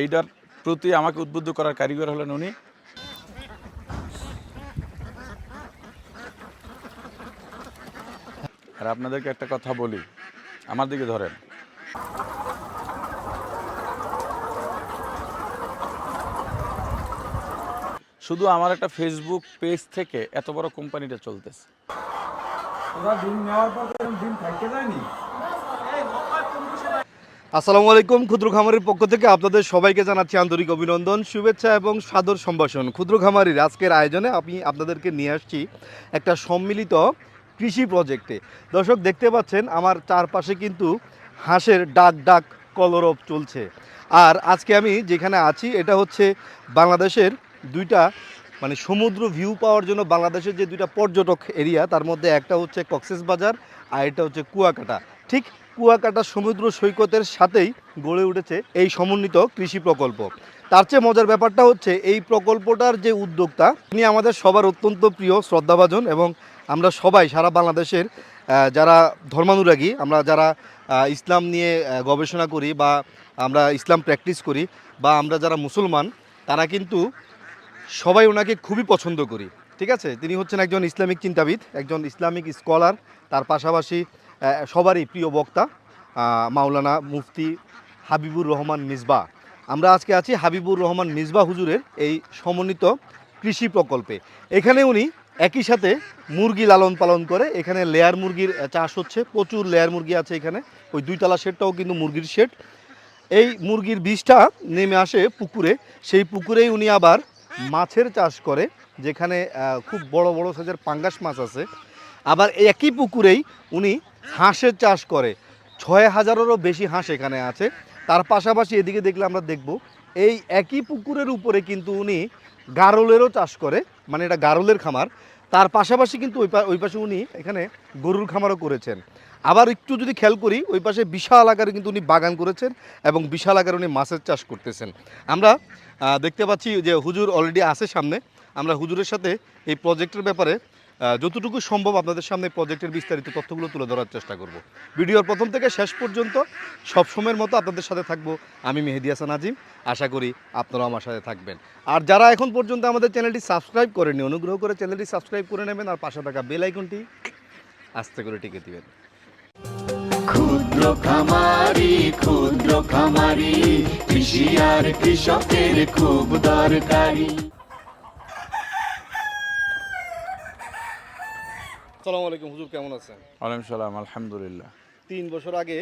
এইটার প্রতি আমাকে উদ্বুদ্ধ করার কারিগর হলেন উনি। আর আপনাদেরকে একটা কথা বলি, আমার দিকে ধরেন। শুধু আমার একটা ফেসবুক পেজ থেকে এত বড় কোম্পানিটা চলতেছে। ডিম নেওয়ার পর ডিম থাকতে যায়নি। আসসালামু আলাইকুম, ক্ষুদ্র খামারের পক্ষ থেকে আপনাদের সবাইকে জানাচ্ছি আন্তরিক অভিনন্দন, শুভেচ্ছা এবং সাদর সম্ভাষণ। ক্ষুদ্র খামারির আজকের আয়োজনে আমি আপনাদেরকে নিয়ে আসছি একটা সম্মিলিত কৃষি প্রজেক্টে। দর্শক, দেখতে পাচ্ছেন, আমার চারপাশে কিন্তু হাঁসের ডাক ডাক কলরব চলছে। আর আজকে আমি যেখানে আছি, এটা হচ্ছে বাংলাদেশের দুইটা মানে সমুদ্র ভিউ পাওয়ার জন্য বাংলাদেশের যে দুইটা পর্যটক এরিয়া তার মধ্যে একটা হচ্ছে কক্সেস বাজার আর এটা হচ্ছে কুয়াকাটা। ঠিক কুয়াকাটা সমুদ্র সৈকতের সাথেই গড়ে উঠেছে এই সমন্বিত কৃষি প্রকল্প। তার চেয়ে মজার ব্যাপারটা হচ্ছে, এই প্রকল্পটার যে উদ্যোক্তা, তিনি আমাদের সবার অত্যন্ত প্রিয় শ্রদ্ধাভাজন এবং আমরা সবাই, সারা বাংলাদেশের যারা ধর্মানুরাগী, আমরা যারা ইসলাম নিয়ে গবেষণা করি বা আমরা ইসলাম প্র্যাকটিস করি বা আমরা যারা মুসলমান, তারা কিন্তু সবাই ওনাকে খুবই পছন্দ করি। ঠিক আছে? তিনি হচ্ছেন একজন ইসলামিক চিন্তাবিদ, একজন ইসলামিক স্কলার। তার পাশাপাশি সবারই প্রিয় বক্তা মাওলানা মুফতি হাবিবুর রহমান মিসবা। আমরা আজকে আছি হাবিবুর রহমান মিসবা হুজুরের এই সমন্বিত কৃষি প্রকল্পে। এখানে উনি একই সাথে মুরগি লালন পালন করে, এখানে লেয়ার মুরগির চাষ হচ্ছে, প্রচুর লেয়ার মুরগি আছে এখানে। ওই দুইতলা শেডটাও কিন্তু মুরগির শেড। এই মুরগির বীজটা নেমে আসে পুকুরে, সেই পুকুরেই উনি আবার মাছের চাষ করে, যেখানে খুব বড় বড় সাইজের পাঙ্গাস মাছ আছে। আবার একই পুকুরেই উনি হাঁসের চাষ করে। ছয় হাজারেরও বেশি হাঁস এখানে আছে। তার পাশাপাশি এদিকে দেখলে আমরা দেখব, এই একই পুকুরের উপরে কিন্তু উনি গারলেরও চাষ করে মানে এটা গারলের খামার। তার পাশাপাশি কিন্তু ওই ওই পাশে উনি এখানে গরুর খামারও করেছেন। আবার একটু যদি খেয়াল করি, ওই পাশে বিশাল আকারে কিন্তু উনি বাগান করেছেন এবং বিশাল আকারে উনি মাছের চাষ করতেছেন। আমরা দেখতে পাচ্ছি যে হুজুর অলরেডি আছে সামনে। আমরা হুজুরের সাথে এই প্রজেক্টের ব্যাপারে যতটুকু সম্ভব আপনাদের সামনে প্রজেক্টের বিস্তারিত তথ্যগুলো তুলে ধরার চেষ্টা করব। ভিডিওর প্রথম থেকে শেষ পর্যন্ত সব সময়ের মতো আপনাদের সাথে থাকব আমি মেহেদি হাসান আজিম। আশা করি আপনারাও আমার সাথে থাকবেন। আর যারা এখন পর্যন্ত আমাদের চ্যানেলটি সাবস্ক্রাইব করেনি অনুগ্রহ করে চ্যানেলটি সাবস্ক্রাইব করে নেবেন আর পাশে থাকা বেল আইকনটি আস্তে করে টিকে দিবেন। ক্ষুদ্র খামারি ক্ষুদ্র খামারি, কৃষি আর কৃষকের খুব দরকারি। আসসালামু আলাইকুম হুজুর কেমন আছেন? ওয়ালাইকুম সালাম আলহামদুলিল্লাহ। তিন বছর আগে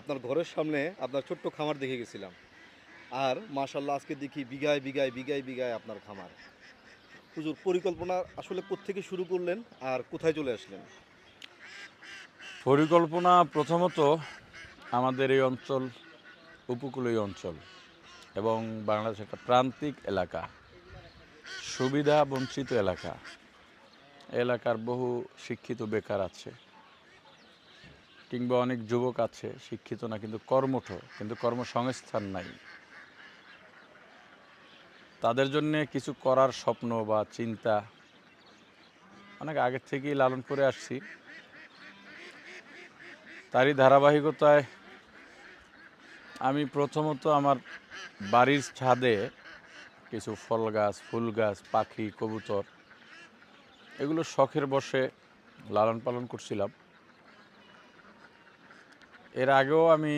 আপনার ঘরের সামনে আপনার ছোট্ট খামার দেখে গেছিলাম। আর মাশাল্লাহ আজকে দেখি বিঘায় বিঘায় বিঘায় বিঘায় আপনার খামার। হুজুর পরিকল্পনা আসলে কোত্থেকে শুরু করলেন আর কোথায় চলে আসলেন? পরিকল্পনা প্রথমত আমাদের এই অঞ্চল উপকূলীয় অঞ্চল এবং বাংলাদেশ একটা প্রান্তিক এলাকা সুবিধা বঞ্চিত এলাকা। এলাকার বহু শিক্ষিত বেকার আছে, কিংবা অনেক যুবক আছে, শিক্ষিত না, কিন্তু কর্মঠ, কিন্তু কর্মসংস্থান নাই। তাদের জন্য কিছু করার স্বপ্ন বা চিন্তা অনেক আগের থেকেই লালন করে আসছি। তারই ধারাবাহিকতায় আমি প্রথমত আমার বাড়ির ছাদে কিছু ফল গাছ, ফুল গাছ, পাখি, কবুতর এগুলো শখের বসে লালন পালন করছিলাম। এর আগেও আমি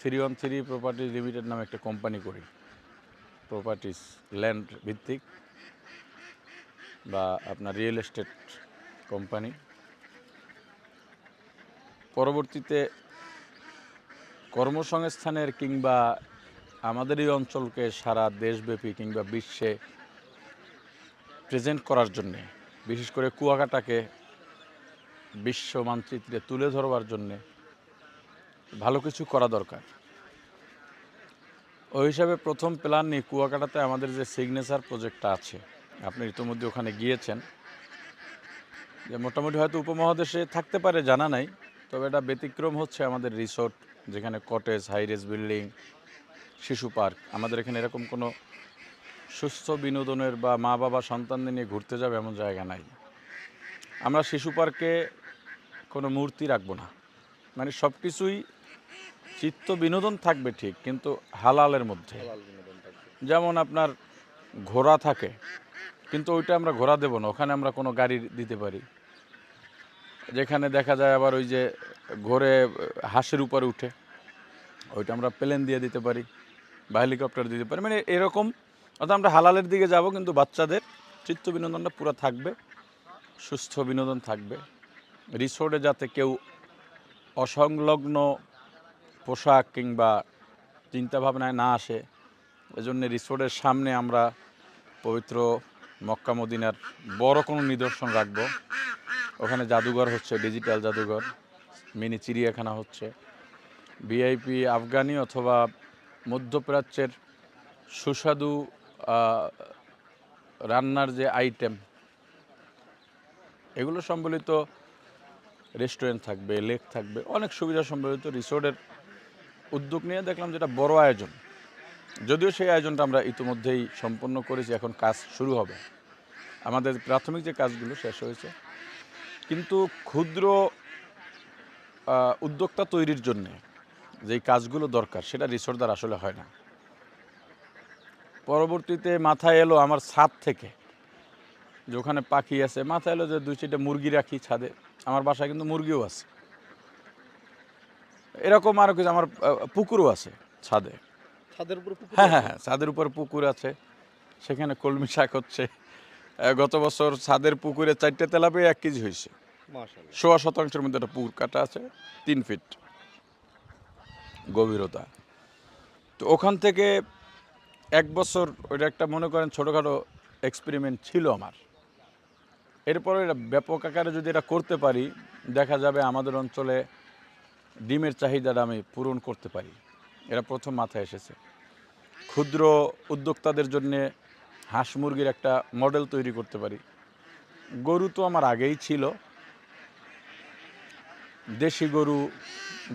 three one three property limited নামে একটা কোম্পানি করি। প্রপার্টিস ল্যান্ড ভিত্তিক বা আপনার রিয়েল এস্টেট কোম্পানি। পরবর্তীতে কর্মসংস্থানের কিংবা আমাদের এই অঞ্চলকে সারা দেশব্যাপী কিংবা বিশ্বে প্রেজেন্ট করার জন্যে বিশেষ করে কুয়াকাটাকে বিশ্ব মানচিত্রে তুলে ধরবার জন্যে ভালো কিছু করা দরকার। ওই হিসাবে প্রথম প্ল্যান নিয়ে কুয়াকাটাতে আমাদের যে সিগনেচার প্রজেক্টটা আছে, আপনি ইতিমধ্যে ওখানে গিয়েছেন। যে মোটামুটি হয়তো উপমহাদেশে থাকতে পারে, জানা নাই, তবে এটা ব্যতিক্রম হচ্ছে আমাদের রিসোর্ট যেখানে কটেজ হাইরেস বিল্ডিং শিশু পার্ক আমাদের এখানে এরকম কোনো সুস্থ বিনোদনের বা মা বাবা সন্তানদের নিয়ে ঘুরতে যাবে এমন জায়গা নাই। আমরা শিশু পার্কে কোনো মূর্তি রাখব না। মানে সব কিছুই চিত্ত বিনোদন থাকবে ঠিক কিন্তু হালালের মধ্যে। যেমন আপনার ঘোড়া থাকে কিন্তু ওইটা আমরা ঘোড়া দেবো না ওখানে আমরা কোনো গাড়ি দিতে পারি। যেখানে দেখা যায় আবার ওই যে ঘোরে হাঁসের উপরে উঠে ওইটা আমরা প্লেন দিয়ে দিতে পারি বা হেলিকপ্টার দিতে পারি মানে এরকম অর্থাৎ আমরা হালালের দিকে যাব, কিন্তু বাচ্চাদের চিত্ত বিনোদনটা পুরো থাকবে, সুস্থ বিনোদন থাকবে। রিসোর্টে যাতে কেউ অসংলগ্ন পোশাক কিংবা চিন্তাভাবনায় না আসে, এজন্য রিসোর্টের সামনে আমরা পবিত্র মক্কা মদিনার বড় কোনো নিদর্শন রাখব। ওখানে জাদুঘর হচ্ছে, ডিজিটাল জাদুঘর, মিনি চিড়িয়াখানা হচ্ছে। ভিআইপি আফগানি অথবা মধ্যপ্রাচ্যের সুস্বাদু রান্নার যে আইটেম এগুলো সম্বলিত রেস্টুরেন্ট থাকবে লেক থাকবে, অনেক সুবিধা সম্বলিত রিসোর্টের উদ্যোগ নিয়ে দেখলাম যেটা বড় আয়োজন। যদিও সেই আয়োজনটা আমরা ইতিমধ্যেই সম্পন্ন করেছি, এখন কাজ শুরু হবে। আমাদের প্রাথমিক যে কাজগুলো শেষ হয়েছে। কিন্তু ক্ষুদ্র উদ্যোক্তা তৈরির জন্যে যেই কাজগুলো দরকার, সেটা রিসোর্ট দ্বারা আসলে হয় না। পরবর্তীতে মাথায় এলো আমার ছাদ থেকে যে ওখানে পাখি আছে। মাথায় এলো যে দুই চারটে মুরগি রাখি ছাদে। আমার বাসায় কিন্তু মুরগিও আছে। এরকম আরও কিছু আমার পুকুরও আছে ছাদে। ছাদের উপর হ্যাঁ হ্যাঁ হ্যাঁ ছাদের উপর পুকুর আছে। সেখানে কলমি শাক হচ্ছে। গত বছর ছাদের পুকুরে চারটে তেলাপে এক কেজি হয়েছে। সোয়া শতাংশের মধ্যে একটা পুকুর কাটা আছে তিন ফিট গভীরতা। তো ওখান থেকে এক বছর ওইটা একটা মনে করেন ছোটোখাটো এক্সপেরিমেন্ট ছিল আমার। এরপরে এটা ব্যাপক আকারে যদি এটা করতে পারি, দেখা যাবে আমাদের অঞ্চলে ডিমের চাহিদাটা আমি পূরণ করতে পারি। এটা প্রথম মাথায় এসেছে। ক্ষুদ্র উদ্যোক্তাদের জন্য হাঁস মুরগির একটা মডেল তৈরি করতে পারি। গরু তো আমার আগেই ছিল। দেশি গরু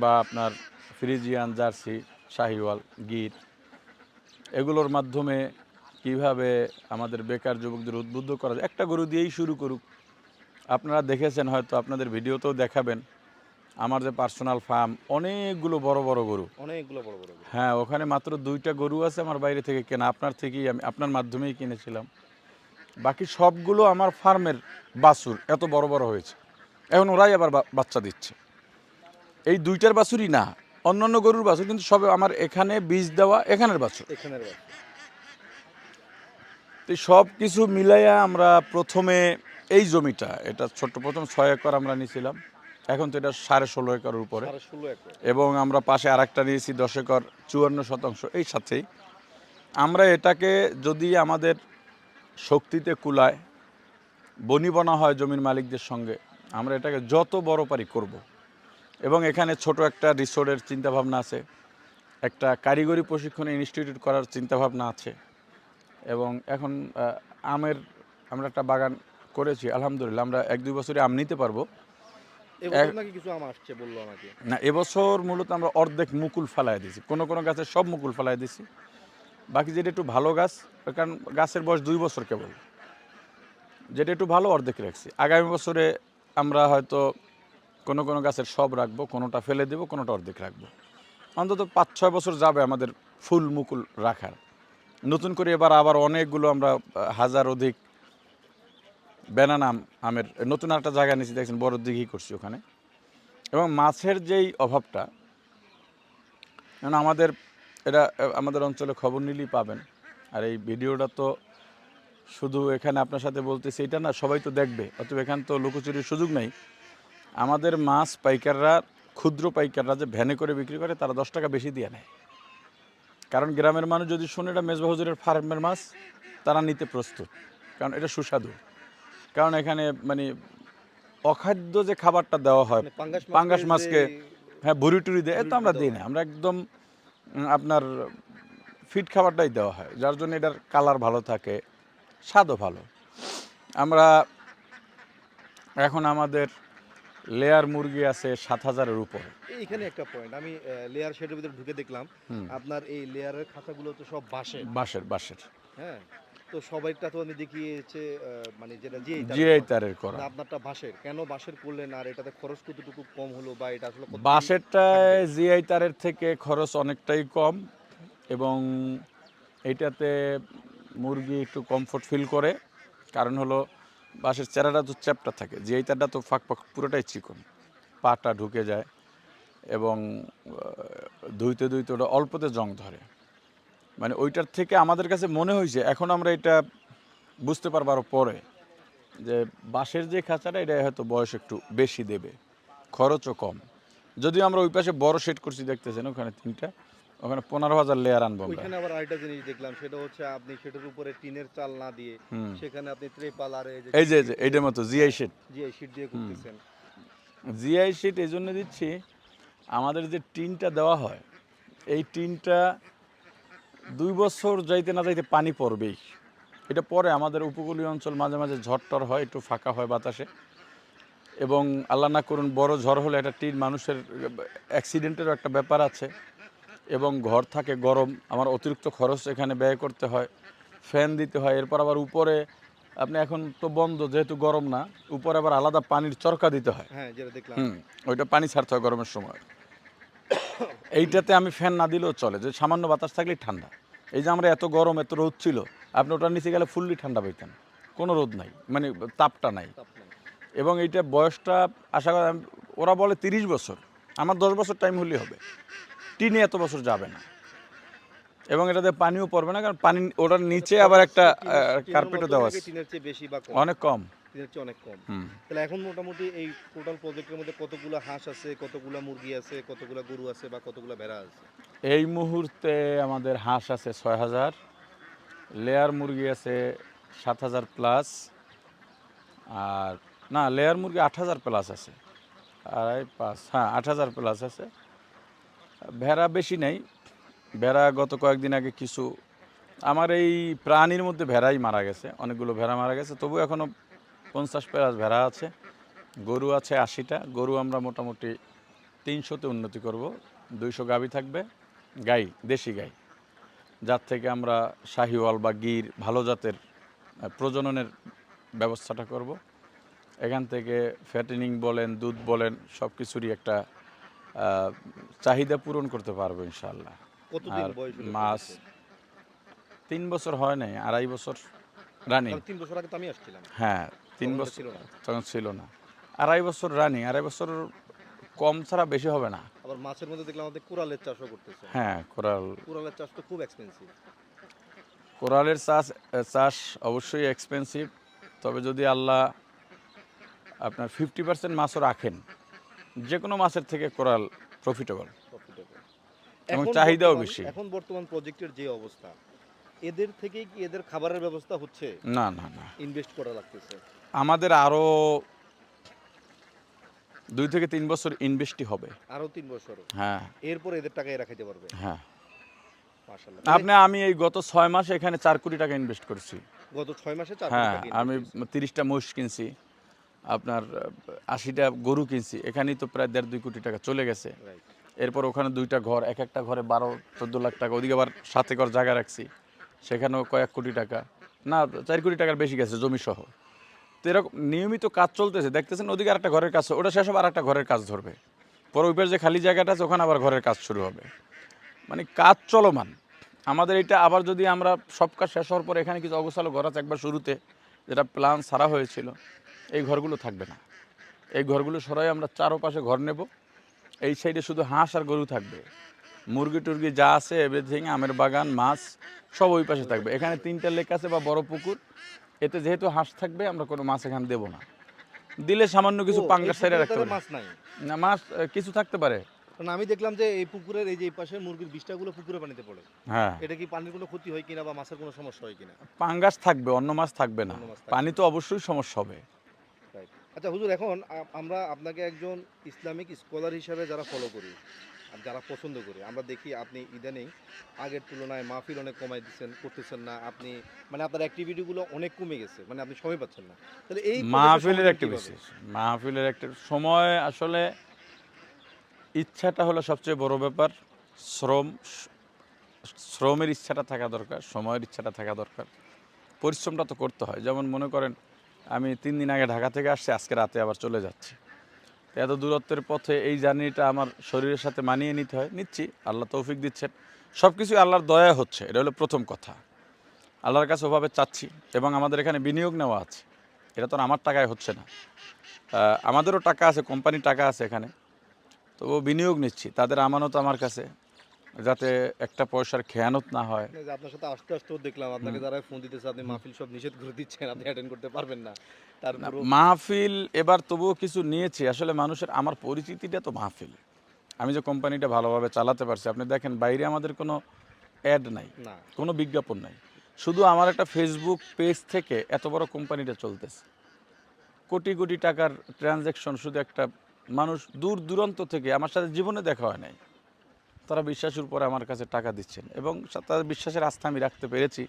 বা আপনার ফ্রিজিয়ান, জার্সি, শাহিওয়াল, গির এগুলোর মাধ্যমে কীভাবে আমাদের বেকার যুবকদের উদ্বুদ্ধ করা যায়? একটা গরু দিয়েই শুরু করুক। আপনারা দেখেছেন হয়তো আপনাদের ভিডিওতেও দেখাবেন। আমার যে পার্সোনাল ফার্ম অনেকগুলো বড় বড় গরু। অনেকগুলো বড় বড় হ্যাঁ ওখানে মাত্র দুইটা গরু আছে আমার বাইরে থেকে কেনা। আপনার থেকেই আমি আপনার মাধ্যমেই কিনেছিলাম। বাকি সবগুলো আমার ফার্মের বাছুর এত বড় বড় হয়েছে। এখন ওরাই আবার বাচ্চা দিচ্ছে। এই দুইটার বাছুরই না। অন্যান্য গরুর বাছুর কিন্তু সবে আমার এখানে বীজ দেওয়া এখানের বাছুর। এখানের। তো সব কিছু মিলাইয়া আমরা প্রথমে এই জমিটা এটা ছোট্ট প্রথম ছয় একর আমরা নিয়েছিলাম এখন তো এটা সাড়ে ষোলো একর উপরে। এবং আমরা পাশে আরেকটা নিয়েছি দশ একর চুয়ান্ন শতাংশ এই সাথেই। আমরা এটাকে যদি আমাদের শক্তিতে কুলায় বনিবনা হয় জমির মালিকদের সঙ্গে আমরা এটাকে যত বড় পারি করব। এবং এখানে ছোট একটা রিসোর্টের চিন্তাভাবনা আছে। একটা কারিগরি প্রশিক্ষণ ইনস্টিটিউট করার চিন্তাভাবনা আছে। এবং এখন আমের আমরা একটা বাগান করেছি আলহামদুলিল্লাহ। আমরা এক দুই বছরে আম নিতে পারব। না এবছর মূলত আমরা অর্ধেক মুকুল ফালাই দিছি কোনো কোনো গাছে সব মুকুল ফালাই দিছি বাকি যেটা একটু ভালো গাছ ওই কারণ গাছের বয়স দুই বছর কেবল। যেটা একটু ভালো অর্ধেক রাখছি। আগামী বছরে আমরা হয়তো কোনো কোনো গাছের সব রাখব, কোনোটা ফেলে দেবো, কোনোটা অর্ধেক রাখব। অন্তত পাঁচ ছয় বছর যাবে আমাদের ফুল মুকুল রাখার। নতুন করে এবার আবার অনেকগুলো আমরা হাজার অধিক বেনানাম আমের নতুন একটা জায়গা নিয়েছি দেখছেন, বড় দিঘি করছি ওখানে। এবং মাছের যেই অভাবটা আমাদের, এটা আমাদের অঞ্চলে খবর নিলেই পাবেন। আর এই ভিডিওটা তো শুধু এখানে আপনার সাথে বলতেছি, এটা না, সবাই তো দেখবে, অতএব এখানে তো লুকোচুরির সুযোগ নেই। আমাদের মাছ পাইকাররা ক্ষুদ্র পাইকাররা যে ভ্যানে করে বিক্রি করে তারা দশ টাকা বেশি দিয়ে নেয়। কারণ গ্রামের মানুষ যদি শোনে এটা মেজবা হুজুরের ফার্মের মাছ তারা নিতে প্রস্তুত। কারণ এটা সুস্বাদু। কারণ এখানে মানে অখাদ্য যে খাবারটা দেওয়া হয় মানে পাঙ্গাস মাছকে হ্যাঁ ভুড়ি টুরি দেয় তো আমরা দিই না। আমরা একদম আপনার ফিট খাবারটাই দেওয়া হয়। যার জন্য এটার কালার ভালো থাকে স্বাদও ভালো। আমরা এখন আমাদের লেয়ার মুরগি আছে সাত হাজারের উপরে। এইখানে একটা পয়েন্ট আমি লেয়ার শেডের ভিতরে ঢুকে দেখলাম আপনার এই লেয়ারের খাঁচাগুলো তো সব বাঁশের। বাঁশের বাঁশের। হ্যাঁ তো সবাইটা তো আমি দেখিয়েছে মানে যেটা জিআই জিআই তারের করা। আপনারটা বাঁশের। কেন বাঁশের করলেন আর এটাতে খরচ কতটুকু কম হলো বা এটা আসলে বাঁশেরটায় জিআই তারের থেকে খরচ অনেকটাই কম এবং এইটাতে মুরগি একটু কমফোর্ট ফিল করে। কারণ হলো বাঁশের চেরাটা তো চ্যাপটা থাকে জিআই তারটা তো ফাঁক ফাঁক পুরোটাই চিকন। পাটা ঢুকে যায় এবং ধুইতে ধুইতে ওটা অল্পতে জং ধরে। মানে ওইটার থেকে আমাদের কাছে মনে হয়েছে এখন আমরা এটা বুঝতে পারব আরও পরে যে বাঁশের যে খাঁচাটা, এটা হয়তো বয়স একটু বেশি দেবে, খরচও কম। যদিও আমরা ওই পাশে বড় সেট করছি দেখতেছেন ওখানে তিনটা। ওখানে পনেরো হাজার লেয়ার আনব ওইখানে আবার আরেকটা জিনিস দেখলাম সেটা হচ্ছে আপনি সেটার উপরে টিনের চাল না দিয়ে সেখানে আপনি ত্রেপাল আর এই যে এই যে এইটার মতো জিআই সেট জিআই শিট দিয়ে করতেছেন। জিআই শিট এই জন্য দিচ্ছি আমাদের যে টিনটা দেওয়া হয় এই টিনটা দুই বছর যাইতে না যাইতে পানি পড়বেই। এটা পরে আমাদের উপকূলীয় অঞ্চল মাঝে মাঝে ঝড়টর হয় একটু ফাঁকা হয় বাতাসে। এবং আল্লাহ না করুন বড় ঝড় হলে একটা টিন মানুষের অ্যাক্সিডেন্টেরও একটা ব্যাপার আছে। এবং ঘর থাকে গরম আমার অতিরিক্ত খরচ এখানে ব্যয় করতে হয় ফ্যান দিতে হয় এরপর আবার উপরে আপনি এখন তো বন্ধ যেহেতু গরম না উপরে আবার আলাদা পানির চরকা দিতে হয়। হ্যাঁ যেটা দেখলাম। হুম ওইটা পানি ছাড়তে হয় গরমের সময়। এইটাতে আমি ফ্যান না দিলেও চলে যে সামান্য বাতাস থাকলেই ঠান্ডা। এই যে আমরা এত গরম এত রোদ ছিল আপনি ওটার নিচে গেলে ফুললি ঠান্ডা পাইতেন কোনো রোদ নাই মানে তাপটা নাই। এবং এইটা বয়সটা আশা করি ওরা বলে তিরিশ বছর আমার দশ বছর টাইম হলেই হবে। টিনে এত বছর যাবে না। এবং এটাতে পানিও পড়বে না কারণ পানি ওটার নিচে আবার একটা কার্পেটও দেওয়া আছে। টিনের চেয়ে বেশি বা অনেক কম। টিনের চেয়ে অনেক কম। তাহলে এখন মোটামুটি এই টোটাল প্রজেক্টের মধ্যে কতগুলো হাঁস আছে কতগুলো মুরগি আছে কতগুলো গরু আছে বা কতগুলো ভেড়া আছে? এই মুহূর্তে আমাদের হাঁস আছে ছয় হাজার লেয়ার মুরগি আছে সাত হাজার প্লাস আর না লেয়ার মুরগি আট হাজার প্লাস আছে। আড়াই পাঁচ হ্যাঁ আট হাজার প্লাস আছে। ভেড়া বেশি নেই। ভেড়া গত কয়েকদিন আগে কিছু, আমার এই প্রাণীর মধ্যে ভেড়াই মারা গেছে, অনেকগুলো ভেড়া মারা গেছে, তবু এখনও পঞ্চাশ প্লাস ভেড়া আছে, গরু আছে আশিটা, গরু আমরা মোটামুটি তিনশোতে উন্নতি করব, দুইশো গাভী থাকবে, গাই, দেশি গাই, যার থেকে আমরা শাহিওয়াল বা গির ভালো জাতের প্রজননের ব্যবস্থাটা করব, এখান থেকে ফ্যাটেনিং বলেন, দুধ বলেন সব কিছুরই একটা চাহিদা পূরণ করতে পারব ইনশাল্লাহ আর মাছ তিন বছর হয় নাই আড়াই বছর রানিং। তিন বছর আগে তো আমি আসছিলাম। হ্যাঁ তিন বছর। তখন ছিল না। আড়াই বছর রানিং আড়াই বছর কম ছাড়া বেশি হবে না। আবার মাছের মধ্যে দেখলাম আমাদের কোরালের চাষও করতেছে। হ্যাঁ কোরাল। কোরালের চাষ তো খুব এক্সপেন্সিভ কোরালের চাষ চাষ অবশ্যই এক্সপেন্সিভ তবে যদি আল্লাহ আপনার ফিফটি পার্সেন্ট মাছও রাখেন যে কোনো মাছের থেকে কোরাল প্রফিটেবল এবং চাহিদাও বেশি। এখন বর্তমান প্রজেক্টের যে অবস্থা এদের থেকেই কি এদের খাবারের ব্যবস্থা হচ্ছে? না না না। ইনভেস্ট করা লাগতেছে। আমাদের আরও দুই থেকে তিন বছর ইনভেস্টই হবে। আরও তিন বছর। হ্যাঁ। এরপর এদের টাকা এরা পারবে। হ্যাঁ। মাশাআল্লাহ। আপনি আমি এই গত ছয় মাসে এখানে চার কোটি টাকা ইনভেস্ট করছি। গত ছয় মাসে হ্যাঁ আমি তিরিশটা মহিষ কিনছি। আপনার আশিটা গরু কিনছি এখানেই তো প্রায় দেড় দুই কোটি টাকা চলে গেছে। এরপর ওখানে দুইটা ঘর এক একটা ঘরে বারো চোদ্দ লাখ টাকা ওদিকে আবার সাথে ঘর জায়গা রাখছি সেখানেও কয়েক কোটি টাকা। না চার কোটি টাকার বেশি গেছে জমি সহ তো এরকম নিয়মিত কাজ চলতেছে দেখতেছেন ওদিকে আরেকটা ঘরের কাজ ওটা শেষ হবে আর একটা ঘরের কাজ ধরবে। পরে ওই পাশে যে খালি জায়গাটা আছে ওখানে আবার ঘরের কাজ শুরু হবে। মানে কাজ চলমান। আমাদের এটা আবার যদি আমরা সব কাজ শেষ হওয়ার পর এখানে কিছু অগোছালো ঘর আছে একবার শুরুতে যেটা প্ল্যান সারা হয়েছিল। এই ঘরগুলো থাকবে না। এই ঘরগুলো সরাই আমরা চারোপাশে ঘর নেব। এই সাইডে শুধু হাঁস আর গরু থাকবে। মুরগি টুরগি যা আছে এভরিথিং আমের বাগান মাছ সব ওই পাশে থাকবে। এখানে তিনটা লেক আছে বা বড় পুকুর। এতে যেহেতু হাঁস থাকবে আমরা কোনো মাছ এখানে দেবো না। দিলে সামান্য কিছু পাঙ্গাস সাইডে রাখতে পারি। মাছ নাই? না মাছ কিছু থাকতে পারে। কারণ আমি দেখলাম যে এই পুকুরের এই যে এই পাশে মুরগির বিষটাগুলো পুকুরে পানিতে পড়ে। হ্যাঁ। এটা কি পানির কোনো ক্ষতি হয় কিনা বা মাছের কোনো সমস্যা হয় কিনা? পাঙ্গাস থাকবে অন্য মাছ থাকবে না। পানি তো অবশ্যই সমস্যা হবে. আচ্ছা হুজুর এখন আমরা আপনাকে একজন ইসলামিক স্কলার হিসাবে যারা ফলো করি আর যারা পছন্দ করি আমরা দেখি আপনি ইদানিং আগের তুলনায় মাহফিল অনেক কমাই দিচ্ছেন করতেছেন না আপনি মানে আপনার অ্যাক্টিভিটিগুলো অনেক কমে গেছে মানে আপনি সময় পাচ্ছেন না। তাহলে এই মাহফিলের একটা মাহফিলের একটা সময় আসলে ইচ্ছাটা হলো সবচেয়ে বড় ব্যাপার শ্রম শ্রমের ইচ্ছাটা থাকা দরকার সময়ের ইচ্ছাটা থাকা দরকার পরিশ্রমটা তো করতে হয়। যেমন মনে করেন আমি তিন দিন আগে ঢাকা থেকে আসছি, আজকে রাতে আবার চলে যাচ্ছি। এত দূরত্বের পথে এই জার্নিটা আমার শরীরের সাথে মানিয়ে নিতে হয়, নিচ্ছি, আল্লাহ তৌফিক দিচ্ছেন। সব কিছুই আল্লাহর দয়া হচ্ছে, এটা হলো প্রথম কথা। আল্লাহর কাছে ওভাবে চাচ্ছি এবং আমাদের এখানে বিনিয়োগ নেওয়া আছে, এটা তো আমার টাকায় হচ্ছে না। আমাদেরও টাকা আছে, কোম্পানির টাকা আছে এখানে তো ও বিনিয়োগ নিচ্ছি, তাদের আমানত আমার কাছে। যাতে একটা পয়সার খেয়ানত না হয়। আপনার সাথে আসতে আসতেও দেখলাম আপনাকে যারা ফোন দিতেছে আপনি মাহফিল সব নিষেধ করে দিচ্ছেন আপনি অ্যাটেন্ড করতে পারবেন না। না, তারপর মাহফিল এবার তবুও কিছু নিয়েছি। আসলে মানুষের আমার পরিচিতিটা তো মাহফিল। আমি যে কোম্পানিটা ভালোভাবে চালাতে পারছি আপনি দেখেন বাইরে আমাদের কোনো অ্যাড নাই কোনো বিজ্ঞাপন নাই। শুধু আমার একটা ফেসবুক পেজ থেকে এত বড় কোম্পানিটা চলতেছে। কোটি কোটি টাকার ট্রানজ্যাকশন শুধু একটা মানুষ দূর দূরান্ত থেকে আমার সাথে জীবনে দেখা হয় নাই। তারা বিশ্বাসের উপরে আমার কাছে টাকা দিচ্ছেন এবং তাদের বিশ্বাসের আস্থা আমি রাখতে পেরেছি।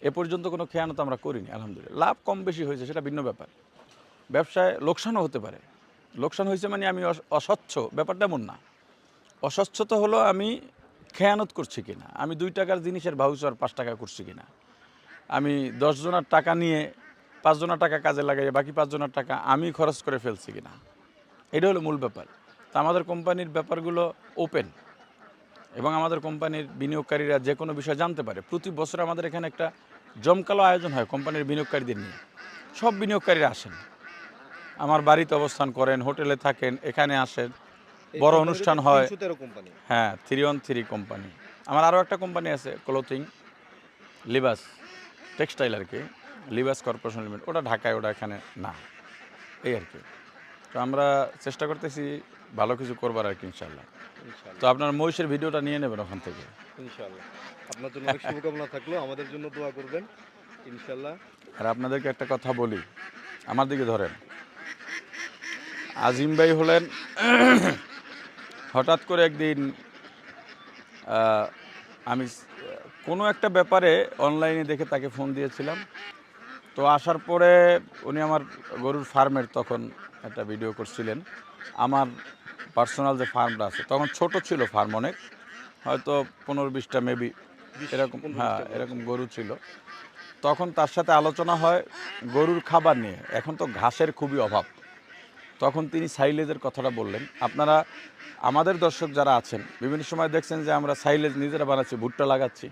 এ পর্যন্ত কোনো খেয়ানত আমরা করিনি, আলহামদুলিল্লাহ। লাভ কম বেশি হয়েছে, সেটা ভিন্ন ব্যাপার। ব্যবসায় লোকসানও হতে পারে। লোকসান হয়েছে মানে আমি অস- অস্বচ্ছ, ব্যাপারটা এমন না। অস্বচ্ছতা হলো আমি খেয়ানত করছি কিনা, আমি দুই টাকার জিনিসের ভাউচার পাঁচ টাকা করছি কিনা। আমি দশ জনের টাকা নিয়ে পাঁচ জনের টাকা কাজে লাগাই বাকি পাঁচ জনের টাকা আমি খরচ করে ফেলছি কিনা। এটা হলো মূল ব্যাপার। তা আমাদের কোম্পানির ব্যাপারগুলো ওপেন এবং আমাদের কোম্পানির বিনিয়োগকারীরা যে কোনো বিষয় জানতে পারে। প্রতি বছর আমাদের এখানে একটা জমকালো আয়োজন হয় কোম্পানির বিনিয়োগকারীদের নিয়ে। সব বিনিয়োগকারীরা আসেন। আমার বাড়িতে অবস্থান করেন হোটেলে থাকেন এখানে আসেন। বড় অনুষ্ঠান হয়। হ্যাঁ থ্রি অন থ্রি কোম্পানি। আমার আরও একটা কোম্পানি আছে ক্লোথিং লিবাস টেক্সটাইল আর কি লিবাস কর্পোরেশন লিমিটেড। ওটা ঢাকায় ওটা এখানে না। এই আর কি। তো আমরা চেষ্টা করতেছি ভালো কিছু করবার আর কি ইনশাল্লাহ তো আপনার মহিষের ভিডিওটা নিয়ে নেবেন ওখান থেকে। ইনশাআল্লাহ। আপনার জন্য অনেক শুভকামনা থাকল আমাদের জন্য দোয়া করবেন ইনশাআল্লাহ। আর আপনাদেরকে একটা কথা বলি আমার দিকে ধরেন। আজিম ভাই হলেন হঠাৎ করে একদিন আমি কোনো একটা ব্যাপারে অনলাইনে দেখে তাকে ফোন দিয়েছিলাম। তো আসার পরে উনি আমার গরুর ফার্মের তখন একটা ভিডিও করছিলেন। আমার পার্সোনাল যে ফার্মটা আছে তখন ছোট ছিল ফার্ম অনেক হয়তো পনেরো বিশটা মেবি এরকম হ্যাঁ এরকম গরু ছিল। তখন তার সাথে আলোচনা হয় গরুর খাবার নিয়ে। এখন তো ঘাসের খুবই অভাব। তখন তিনি সাইলেজের কথাটা বললেন। আপনারা আমাদের দর্শক যারা আছেন বিভিন্ন সময় দেখছেন যে আমরা সাইলেজ নিজেরা বানাচ্ছি ভুট্টা লাগাচ্ছি।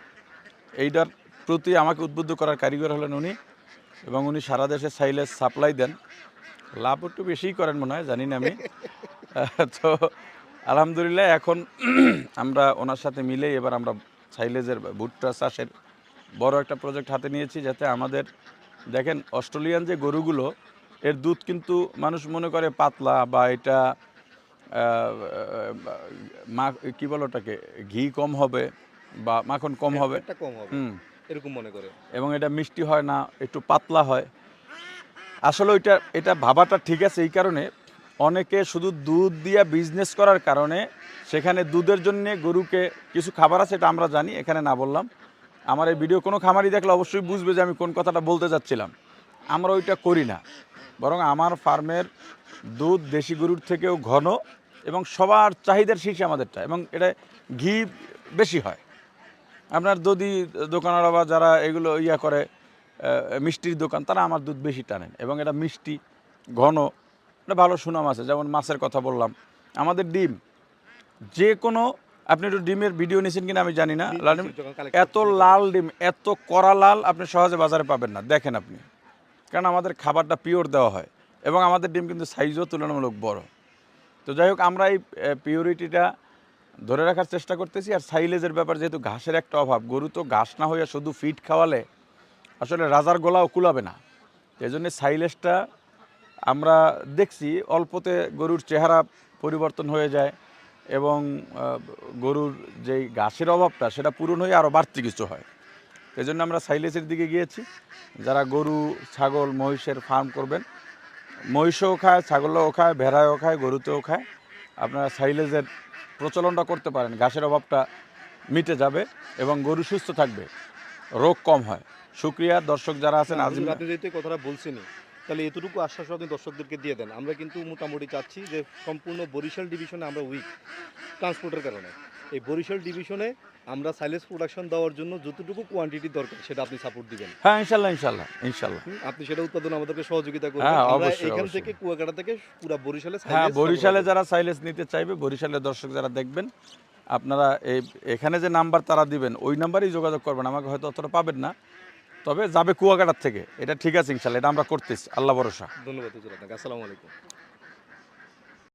এইটার প্রতি আমাকে উদ্বুদ্ধ করার কারিগর হলেন উনি এবং উনি সারা দেশে সাইলেজ সাপ্লাই দেন। লাভ একটু বেশিই করেন মনে হয় জানি না আমি। তো আলহামদুলিল্লাহ এখন আমরা ওনার সাথে মিলে এবার আমরা সাইলেজের ভুট্টা চাষের বড় একটা প্রজেক্ট হাতে নিয়েছি যাতে আমাদের দেখেন অস্ট্রেলিয়ান যে গরুগুলো এর দুধ কিন্তু মানুষ মনে করে পাতলা বা এটা মা কী বলো ওটাকে ঘি কম হবে বা মাখন কম হবে। কম হবে হুম। এরকম মনে করে। এবং এটা মিষ্টি হয় না একটু পাতলা হয়। আসলে ওইটা, এটা ভাবাটা ঠিক আছে এই কারণে অনেকে শুধু দুধ দিয়ে বিজনেস করার কারণে সেখানে দুধের জন্যে গরুকে কিছু খাবার আছে এটা আমরা জানি, এখানে না বললাম। আমার এই ভিডিও কোনো খামারই দেখলে অবশ্যই বুঝবে যে আমি কোন কথাটা বলতে যাচ্ছিলাম। আমরা ওইটা করি না। বরং আমার ফার্মের দুধ দেশি গরুর থেকেও ঘন এবং সবার চাহিদার শীর্ষে আমাদেরটা এবং এটা ঘি বেশি হয়। আপনার দধি দোকানওয়ালা বা যারা এগুলো ইয়া করে মিষ্টির দোকান তারা আমার দুধ বেশি টানেন এবং এটা মিষ্টি ঘন এটা ভালো সুনাম আছে। যেমন মাছের কথা বললাম আমাদের ডিম যে কোনো আপনি একটু ডিমের ভিডিও নিয়েছেন কিনা আমি জানি না। লাল ডিম এত লাল ডিম এত কড়া লাল আপনি সহজে বাজারে পাবেন না। দেখেন আপনি কারণ আমাদের খাবারটা পিওর দেওয়া হয় এবং আমাদের ডিম কিন্তু সাইজও তুলনামূলক বড়। তো যাই হোক আমরা এই পিওরিটিটা ধরে রাখার চেষ্টা করতেছি। আর সাইলেজের ব্যাপার যেহেতু ঘাসের একটা অভাব গরু তো ঘাস না হইয়া শুধু ফিট খাওয়ালে আসলে রাজার গলাও কুলাবে না। এই জন্য সাইলেজটা আমরা দেখছি, অল্পতে গরুর চেহারা পরিবর্তন হয়ে যায় এবং গরুর যেই ঘাসের অভাবটা সেটা পূরণ হয়ে আরও বাড়তি কিছু হয়। এই জন্য আমরা সাইলেসের দিকে গিয়েছি। যারা গরু, ছাগল, মহিষের ফার্ম করবেন, মহিষও খায়, ছাগলও খায় ভেড়াও খায়, গরুতেও খায়, আপনারা সাইলেজের প্রচলনটা করতে পারেন। ঘাসের অভাবটা মিটে যাবে এবং গরু সুস্থ থাকবে, রোগ কম হয়। সুক্রিয়া দর্শক যারা আছেন আজিম আপনি যেহেতু কথাটা বলছেনই তাহলে এতটুকু আশ্বাস আপনি দর্শকদেরকে দিয়ে দেন। আমরা কিন্তু মোটামুটি চাচ্ছি যে সম্পূর্ণ বরিশাল ডিভিশনে আমরা উইক ট্রান্সপোর্টের কারণে। এই বরিশাল ডিভিশনে আমরা সাইলেস প্রোডাকশন দেওয়ার জন্য যতটুকু কোয়ান্টিটি দরকার সেটা আপনি সাপোর্ট দিবেন। হ্যাঁ ইনশাল্লাহ ইনশাল্লাহ ইনশাল্লাহ। আপনি সেটা উৎপাদন আমাদেরকে সহযোগিতা করবেন। হ্যাঁ, আমরা এখান থেকে কুয়াকাটা থেকে পুরো বরিশালে হ্যাঁ বরিশালে যারা সাইলেন্স নিতে চাইবে বরিশালের দর্শক যারা দেখবেন আপনারা এই এখানে যে নাম্বার তারা দিবেন ওই নাম্বারেই যোগাযোগ করবেন। আমাকে হয়তো অতটা পাবেন না তবে যাবে কুয়াকাটার থেকে। এটা ঠিক আছে ইনশাল্লাহ, এটা আমরা করতেছি। আল্লাহ ভরসা। ধন্যবাদ আসসালামু আলাইকুম।